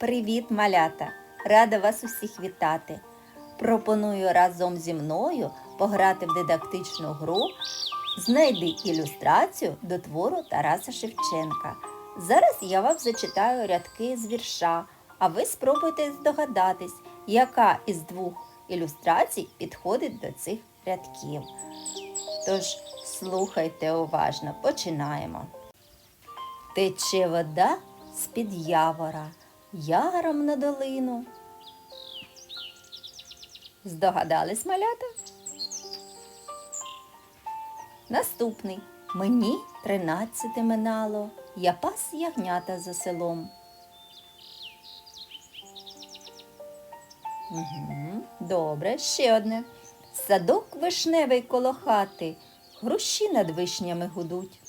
Привіт, малята! Рада вас усіх вітати. Пропоную разом зі мною пограти в дидактичну гру Знайди ілюстрацію до твору Тараса Шевченка. Зараз я вам зачитаю рядки з вірша, а ви спробуйте здогадатись, яка із двох ілюстрацій підходить до цих рядків. Тож слухайте уважно, починаємо. Тече вода з-під явора, яром на долину. Здогадались, малята? Наступний. Мені тринадцяте минало, я пас ягнята за селом. Угу, добре, ще одне. Садок вишневий коло хати, груші над вишнями гудуть.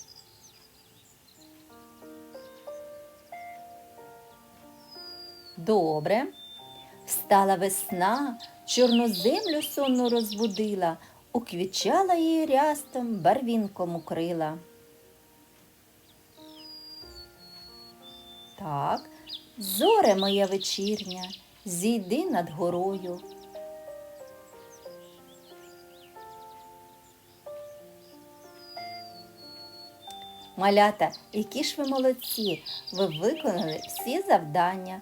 Добре. Встала весна, чорну землю сонну розбудила, уквічала її рястом, барвінком укрила. Так, зоре моя вечірня, зійди над горою. Малята, які ж ви молодці! Ви виконали всі завдання.